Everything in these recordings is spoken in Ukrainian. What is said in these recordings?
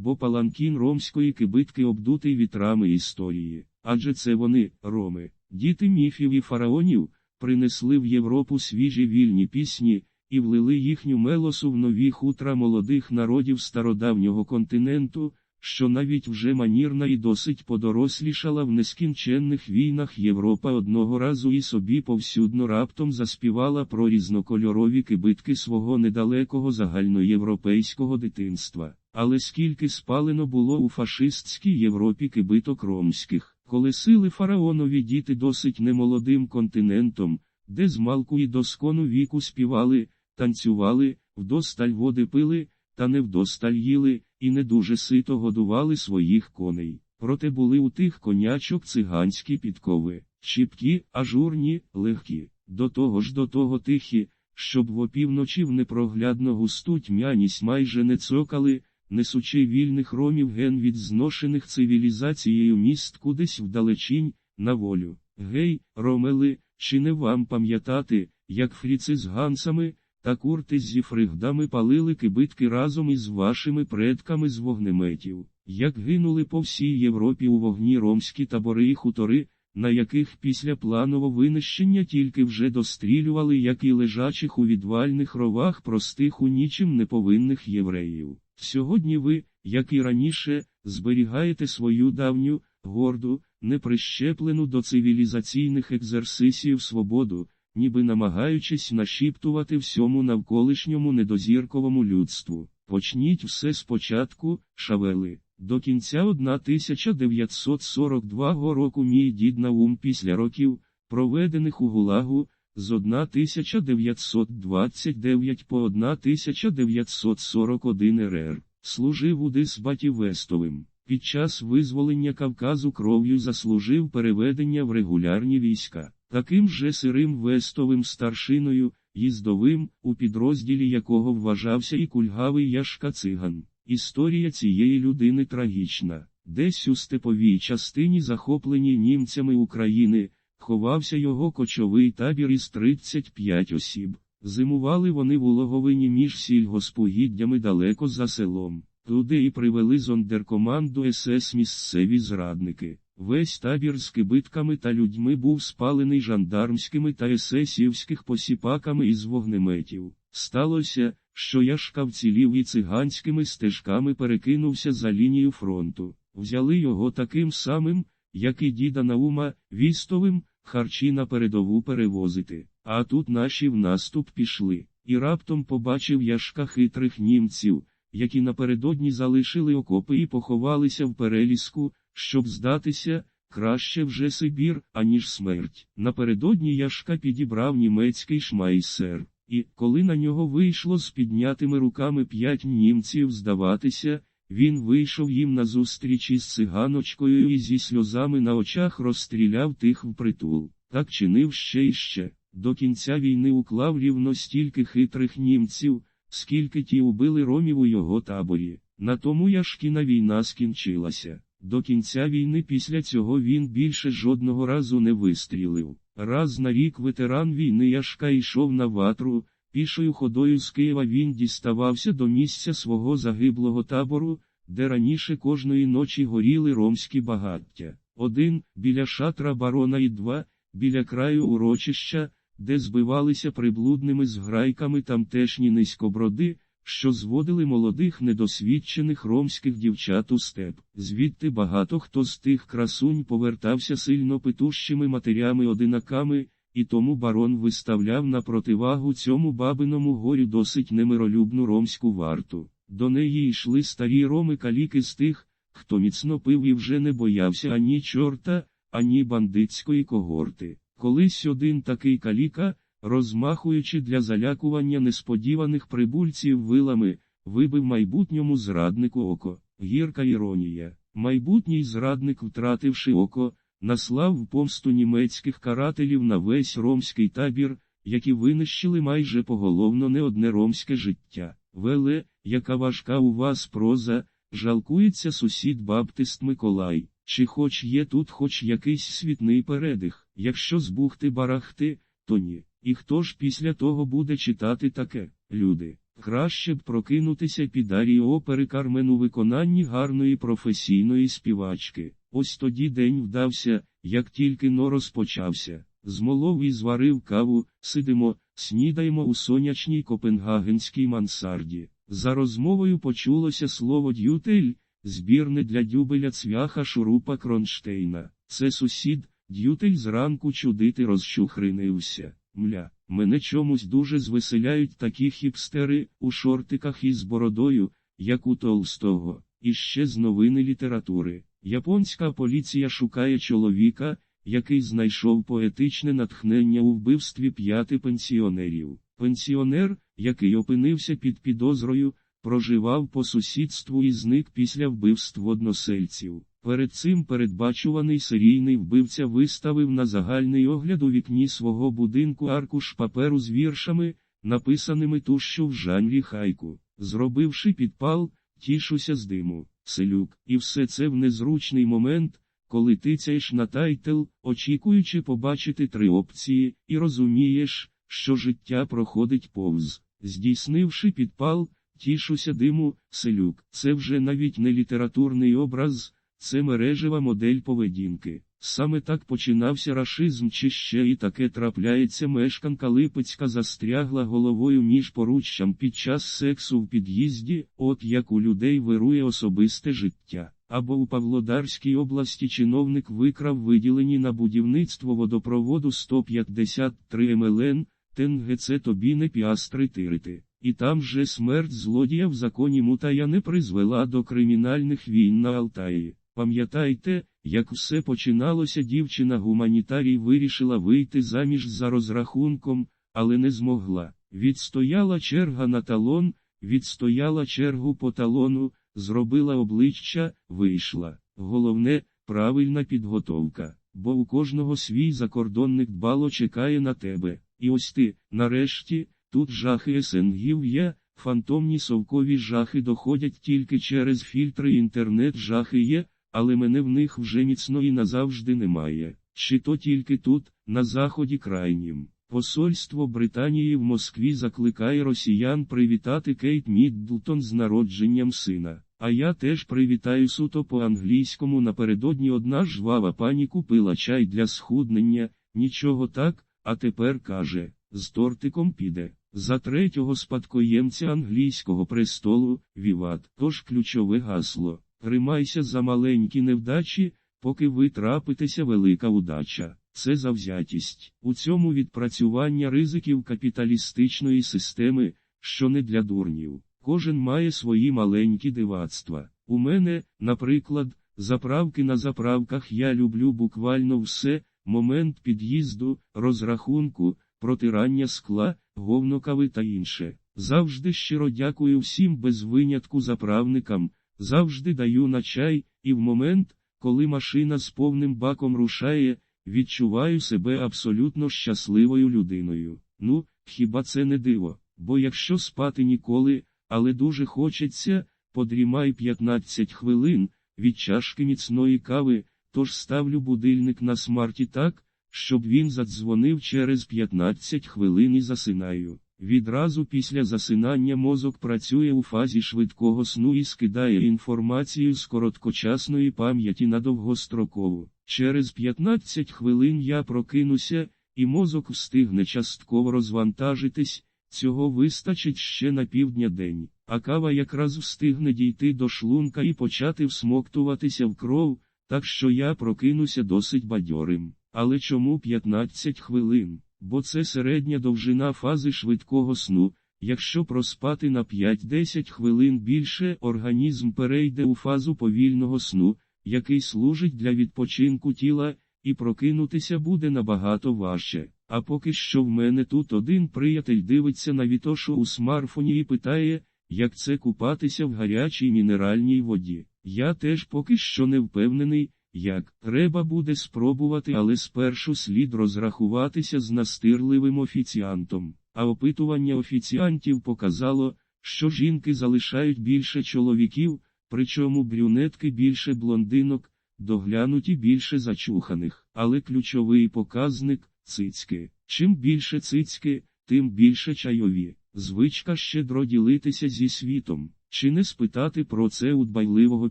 бо паланкін ромської кибитки обдутий вітрами історії. Адже це вони, роми, діти міфів і фараонів, принесли в Європу свіжі вільні пісні і влили їхню мелосу в нові хутра молодих народів стародавнього континенту, що навіть вже манірна і досить подорослішала в нескінченних війнах Європа одного разу і собі повсюдно раптом заспівала про різнокольорові кибитки свого недалекого загальноєвропейського дитинства. Але скільки спалено було у фашистській Європі кибиток ромських, коли сили фараонові діти досить немолодим континентом, де з малку і доскону віку співали, танцювали, вдосталь води пили, та не вдосталь їли, і не дуже сито годували своїх коней. Проте були у тих конячок циганські підкови, чіпкі, ажурні, легкі, до того ж до того тихі, щоб в опівночі в непроглядно густу тьмяність майже не цокали, несучи вільних ромів ген від зношених цивілізацією міст кудись вдалечінь, на волю. Гей, ромели, чи не вам пам'ятати, як фріци з гансами, та курти зі фригдами палили кибитки разом із вашими предками з вогнеметів, як гинули по всій Європі у вогні ромські табори і хутори, на яких після планового винищення тільки вже дострілювали, як і лежачих у відвальних ровах простих у нічим неповинних євреїв. Сьогодні ви, як і раніше, зберігаєте свою давню, горду, неприщеплену до цивілізаційних екзерсисів свободу, ніби намагаючись нашіптувати всьому навколишньому недозірковому людству. Почніть все спочатку, шавели. До кінця 1942 року мій дід Наум після років, проведених у Гулагу, з 1929 по 1941 РР, служив у Дисбаті Вестовим. Під час визволення Кавказу кров'ю заслужив переведення в регулярні війська, таким же сирим вестовим старшиною, їздовим, у підрозділі якого вважався і кульгавий Яшка Циган. Історія цієї людини трагічна. Десь у степовій частині, захопленій німцями України, ховався його кочовий табір із 35 осіб. Зимували вони в улоговині між сільгоспогіддями далеко за селом. Туди і привели зондеркоманду СС місцеві зрадники. Весь табір з кибитками та людьми був спалений жандармськими та есесівських посіпаками із вогнеметів. Сталося, що Яшка вцілів і циганськими стежками перекинувся за лінію фронту. Взяли його таким самим, як і діда Наума, вістовим, харчі на передову перевозити. А тут наші в наступ пішли. І раптом побачив Яшка хитрих німців, які напередодні залишили окопи і поховалися в переліску, щоб здатися, краще вже Сибір, аніж смерть. Напередодні Яшка підібрав німецький шмайсер, і, коли на нього вийшло з піднятими руками п'ять німців здаватися, він вийшов їм назустріч із циганочкою і зі сльозами на очах розстріляв тих впритул. Так чинив ще і ще. До кінця війни уклав рівно стільки хитрих німців, скільки ті убили ромів у його таборі. На тому Яшкіна війна скінчилася. До кінця війни після цього він більше жодного разу не вистрілив. Раз на рік ветеран війни Яшка йшов на ватру, пішою ходою з Києва він діставався до місця свого загиблого табору, де раніше кожної ночі горіли ромські багаття. Один біля шатра барона і два біля краю урочища, де збивалися приблудними зграйками тамтешні низькоброди, що зводили молодих недосвідчених ромських дівчат у степ. Звідти багато хто з тих красунь повертався сильно петущими матерями-одинаками, і тому барон виставляв на противагу цьому бабиному горю досить немиролюбну ромську варту. До неї йшли старі роми каліки з тих, хто міцно пив і вже не боявся ані чорта, ані бандитської когорти. Колись один такий каліка, розмахуючи для залякування несподіваних прибульців вилами, вибив майбутньому зраднику око. Гірка іронія. Майбутній зрадник, втративши око, наслав помсту німецьких карателів на весь ромський табір, які винищили майже поголовно не одне ромське життя. Веле, яка важка у вас проза, жалкується сусід Баптист Миколай, чи хоч є тут хоч якийсь світний передих, якщо збухти барахти, то ні. І хто ж після того буде читати таке, люди? Краще б прокинутися під арію опери Кармен у виконанні гарної професійної співачки. Ось тоді день вдався, як тільки но розпочався. Змолов і зварив каву, сидимо, снідаємо у сонячній копенгагенській мансарді. За розмовою почулося слово д'ютель, збірне для дюбеля цвяха шурупа Кронштейна. Це сусід, д'ютель зранку чудити розчухринився. Мля, мене чомусь дуже звеселяють такі хіпстери у шортиках із бородою, як у Толстого, і ще з новини літератури. Японська поліція шукає чоловіка, який знайшов поетичне натхнення у вбивстві п'яти пенсіонерів. Пенсіонер, який опинився під підозрою, проживав по сусідству і зник після вбивств односельців. Перед цим передбачуваний серійний вбивця виставив на загальний огляд у вікні свого будинку аркуш паперу з віршами, написаними тушчу в жанрі хайку. Зробивши підпал, тішуся з диму, селюк, і все це в незручний момент, коли тицяєш на тайтл, очікуючи побачити три опції, і розумієш, що життя проходить повз. Здійснивши підпал, тішуся диму, селюк. Це вже навіть не літературний образ, це мережева модель поведінки. Саме так починався рашизм, чи ще і таке трапляється мешканка Липецька застрягла головою між поруччям під час сексу в під'їзді, от як у людей вирує особисте життя. Або у Павлодарській області чиновник викрав виділені на будівництво водопроводу 153 МЛН, тенге це тобі не піастри тирити. І там же смерть злодія в законі Мутая не призвела до кримінальних війн на Алтаї. Пам'ятайте, як все починалося, дівчина гуманітарій вирішила вийти заміж за розрахунком, але не змогла. Відстояла черга на талон, відстояла чергу по талону, зробила обличчя, вийшла. Головне, правильна підготовка, бо у кожного свій закордонник дбало чекає на тебе. І ось ти, нарешті, тут жахи СНГів є, фантомні совкові жахи доходять тільки через фільтри інтернет жахи є, але мене в них вже міцно і назавжди немає. Чи то тільки тут, на заході крайнім. Посольство Британії в Москві закликає росіян привітати Кейт Міддлтон з народженням сина. А я теж привітаю суто по-англійському напередодні одна жвава пані купила чай для схуднення, нічого так, а тепер каже, з тортиком піде. За третього спадкоємця англійського престолу, Віват. Тож ключове гасло. Тримайся за маленькі невдачі, поки ви трапитеся велика удача. Це завзятість. У цьому відпрацювання ризиків капіталістичної системи, що не для дурнів. Кожен має свої маленькі дивацтва. У мене, наприклад, заправки на заправках я люблю буквально все, момент під'їзду, розрахунку, протирання скла, говнокави та інше. Завжди щиро дякую всім без винятку заправникам, завжди даю на чай, і в момент, коли машина з повним баком рушає, відчуваю себе абсолютно щасливою людиною. Ну, хіба це не диво? Бо якщо спати ніколи, але дуже хочеться, подрімай 15 хвилин від чашки міцної кави, тож ставлю будильник на смарті так, щоб він задзвонив через 15 хвилин і засинаю. Відразу після засинання мозок працює у фазі швидкого сну і скидає інформацію з короткочасної пам'яті на довгострокову. Через 15 хвилин я прокинуся, і мозок встигне частково розвантажитись, цього вистачить ще на півдня день, а кава якраз встигне дійти до шлунка і почати всмоктуватися в кров, так що я прокинуся досить бадьорим. Але чому 15 хвилин? Бо це середня довжина фази швидкого сну. Якщо проспати на 5-10 хвилин більше, організм перейде у фазу повільного сну, який служить для відпочинку тіла, і прокинутися буде набагато важче. А поки що в мене тут один приятель дивиться на вітошу у смартфоні і питає, як це купатися в гарячій мінеральній воді. Я теж поки що не впевнений. Як треба буде спробувати, але спершу слід розрахуватися з настирливим офіціантом. А опитування офіціантів показало, що жінки залишають більше чоловіків, причому брюнетки більше блондинок, доглянуті більше зачуханих. Але ключовий показник цицьки. Чим більше цицьки, тим більше чайові. звичка щедро ділитися зі світом, чи не спитати про це у дбайливого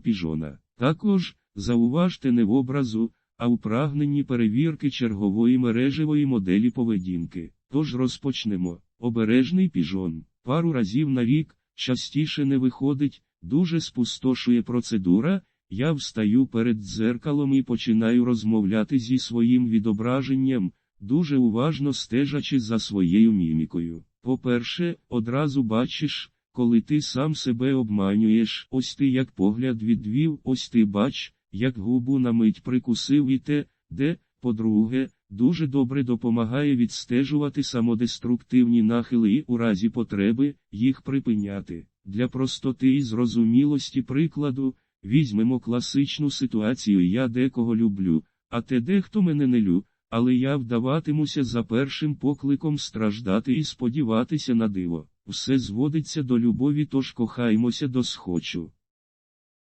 піжона. Також, зауважте не в образу, а у прагненні перевірки чергової мережевої моделі поведінки. Тож розпочнемо. Обережний піжон. Пару разів на рік, частіше не виходить, дуже спустошує процедура. Я встаю перед дзеркалом і починаю розмовляти зі своїм відображенням, дуже уважно стежачи за своєю мімікою. По-перше, одразу бачиш, коли ти сам себе обманюєш, ось ти як погляд відвів, ось ти бач, як губу на мить прикусив і те, де, по-друге, дуже добре допомагає відстежувати самодеструктивні нахили і у разі потреби їх припиняти. Для простоти і зрозумілості прикладу, візьмемо класичну ситуацію я декого люблю, а те дехто мене не лю, але я вдаватимуся за першим покликом страждати і сподіватися на диво. Все зводиться до любові, тож кохаймося до схочу.